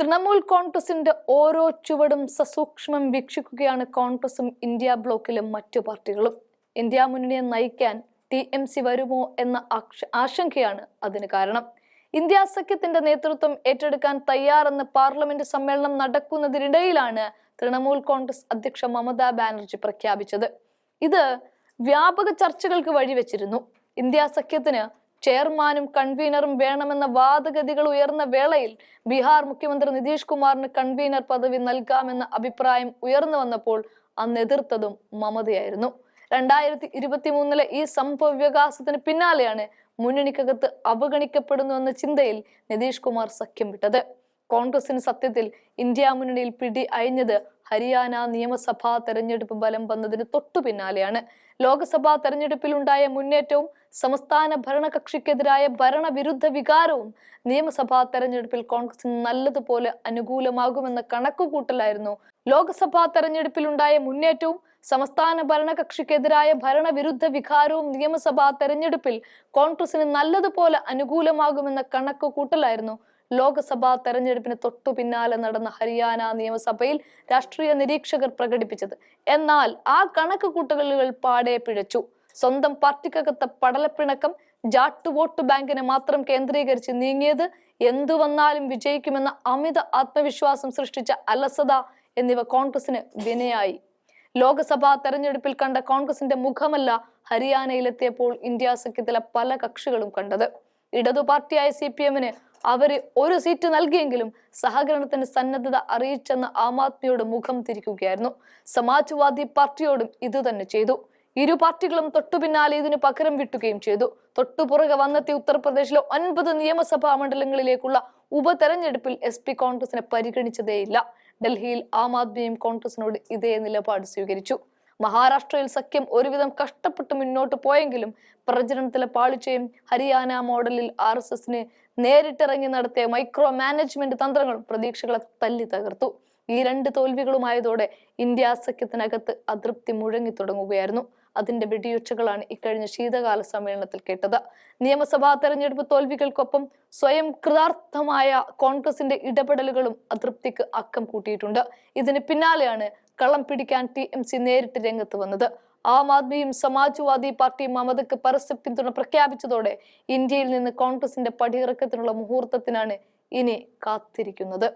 തൃണമൂൽ കോൺഗ്രസിന്റെ ഓരോ ചുവടും സസൂക്ഷ്മം വീക്ഷിക്കുകയാണ് കോൺഗ്രസും ഇന്ത്യ ബ്ലോക്കിലും മറ്റു പാർട്ടികളും. ഇന്ത്യ മുന്നണിയെ നയിക്കാൻ ടി എം സി വരുമോ എന്ന ആശങ്കയാണ് അതിന് കാരണം. ഇന്ത്യ സഖ്യത്തിന്റെ നേതൃത്വം ഏറ്റെടുക്കാൻ തയ്യാറെന്ന് പാർലമെന്റ് സമ്മേളനം നടക്കുന്നതിനിടയിലാണ് തൃണമൂൽ കോൺഗ്രസ് അധ്യക്ഷ മമതാ ബാനർജി പ്രഖ്യാപിച്ചത്. ഇത് വ്യാപക ചർച്ചകൾക്ക് വഴിവെച്ചിരുന്നു. ഇന്ത്യ സഖ്യത്തിന് ചെയർമാനും കൺവീനറും വേണമെന്ന വാദഗതികൾ ഉയർന്ന വേളയിൽ ബീഹാർ മുഖ്യമന്ത്രി നിതീഷ് കുമാറിന് കൺവീനർ പദവി നൽകാമെന്ന അഭിപ്രായം ഉയർന്നു വന്നപ്പോൾ അന്ന് എതിർത്തതും മമതയായിരുന്നു. രണ്ടായിരത്തി ഇരുപത്തി മൂന്നിലെ ഈ സംഭവ വികാസത്തിന് പിന്നാലെയാണ് മുന്നണിക്കകത്ത് അവഗണിക്കപ്പെടുന്നു എന്ന ചിന്തയിൽ നിതീഷ് കുമാർ സഖ്യം വിട്ടത്. കോൺഗ്രസിന് സത്യത്തിൽ ഇന്ത്യ മുന്നണിയിൽ പിടി അയഞ്ഞത് ഹരിയാന നിയമസഭാ തെരഞ്ഞെടുപ്പ് ബലം വന്നതിന് തൊട്ടു പിന്നാലെയാണ്. ലോക്സഭാ തെരഞ്ഞെടുപ്പിലുണ്ടായ മുന്നേറ്റവും സംസ്ഥാന ഭരണകക്ഷിക്കെതിരായ ഭരണവിരുദ്ധ വികാരവും നിയമസഭാ തെരഞ്ഞെടുപ്പിൽ കോൺഗ്രസിന് നല്ലതുപോലെ അനുകൂലമാകുമെന്ന കണക്കുകൂട്ടലായിരുന്നു. ലോക്സഭാ തെരഞ്ഞെടുപ്പിലുണ്ടായ മുന്നേറ്റവും സംസ്ഥാന ഭരണകക്ഷിക്കെതിരായ ഭരണവിരുദ്ധ വികാരവും നിയമസഭാ തെരഞ്ഞെടുപ്പിൽ കോൺഗ്രസിന് നല്ലതുപോലെ അനുകൂലമാകുമെന്ന കണക്കുകൂട്ടലായിരുന്നു. ലോക്സഭാ തെരഞ്ഞെടുപ്പിന് തൊട്ടു പിന്നാലെ നടന്ന ഹരിയാന നിയമസഭയിൽ രാഷ്ട്രീയ നിരീക്ഷകർ പ്രകടിപ്പിച്ചത്. എന്നാൽ ആ കണക്ക് കൂട്ടലുകൾ പാടെ പിഴച്ചു. സ്വന്തം പാർട്ടിക്കകത്തെ പടലപ്പിണക്കം ജാട്ട് വോട്ട് ബാങ്കിനെ മാത്രം കേന്ദ്രീകരിച്ച് നീങ്ങിയത് എന്തു വന്നാലും വിജയിക്കുമെന്ന അമിത ആത്മവിശ്വാസം സൃഷ്ടിച്ച അലസത എന്നിവ കോൺഗ്രസിന് വിനയായി. ലോക്സഭാ തെരഞ്ഞെടുപ്പിൽ കണ്ട കോൺഗ്രസിന്റെ മുഖമല്ല ഹരിയാനയിലെത്തിയപ്പോൾ ഇന്ത്യ സഖ്യത്തിലെ പല കക്ഷികളും കണ്ടത്. ഇടതു പാർട്ടിയായ സി പി എമ്മിന് അവർ ഒരു സീറ്റ് നൽകിയെങ്കിലും സഹകരണത്തിന് സന്നദ്ധത അറിയിച്ചെന്ന് ആം ആദ്മിയോട് മുഖം തിരിക്കുകയായിരുന്നു. സമാജ്വാദി പാർട്ടിയോടും ഇതുതന്നെ ചെയ്തു. ഇരു പാർട്ടികളും തൊട്ടു പിന്നാലെ ഇതിന് പകരം വിട്ടുകയും ചെയ്തു. തൊട്ടുപുറകെ വന്നെത്തിയ ഉത്തർപ്രദേശിലെ ഒൻപത് നിയമസഭാ മണ്ഡലങ്ങളിലേക്കുള്ള ഉപതെരഞ്ഞെടുപ്പിൽ എസ് പി കോൺഗ്രസിനെ പരിഗണിച്ചതേയില്ല. ഡൽഹിയിൽ ആം ആദ്മിയും കോൺഗ്രസിനോട് ഇതേ നിലപാട് സ്വീകരിച്ചു. മഹാരാഷ്ട്രയിൽ സഖ്യം ഒരുവിധം കഷ്ടപ്പെട്ട് മുന്നോട്ട് പോയെങ്കിലും പ്രചരണത്തിലെ പാളിച്ചയും ഹരിയാന മോഡലിൽ ആർ എസ് എസിന് നേരിട്ടിറങ്ങി നടത്തിയ മൈക്രോ മാനേജ്മെന്റ് തന്ത്രങ്ങളും പ്രതീക്ഷകളെ തല്ലി തകർത്തു ഈ രണ്ട് തോൽവികളുമായതോടെ ഇന്ത്യ സഖ്യത്തിനകത്ത് അതൃപ്തി മുഴങ്ങി തുടങ്ങുകയായിരുന്നു. അതിന്റെ വെടിയുച്ചകളാണ് ഇക്കഴിഞ്ഞ ശീതകാല സമ്മേളനത്തിൽ കേട്ടത്. നിയമസഭാ തെരഞ്ഞെടുപ്പ് തോൽവികൾക്കൊപ്പം സ്വയം കൃതാർത്ഥമായ കോൺഗ്രസിന്റെ ഇടപെടലുകളും അതൃപ്തിക്ക് അക്കം കൂട്ടിയിട്ടുണ്ട്. ഇതിന് പിന്നാലെയാണ് കള്ളം പിടിക്കാൻ ടി എം സി നേരിട്ട് രംഗത്ത് വന്നത്. ആം ആദ്മിയും സമാജ്വാദി പാർട്ടിയും മമതയ്ക്ക് പരസ്യ പിന്തുണ പ്രഖ്യാപിച്ചതോടെ ഇന്ത്യയിൽ നിന്ന് കോൺഗ്രസിന്റെ പടിയിറക്കത്തിനുള്ള മുഹൂർത്തത്തിനാണ് ഇനി കാത്തിരിക്കുന്നത്.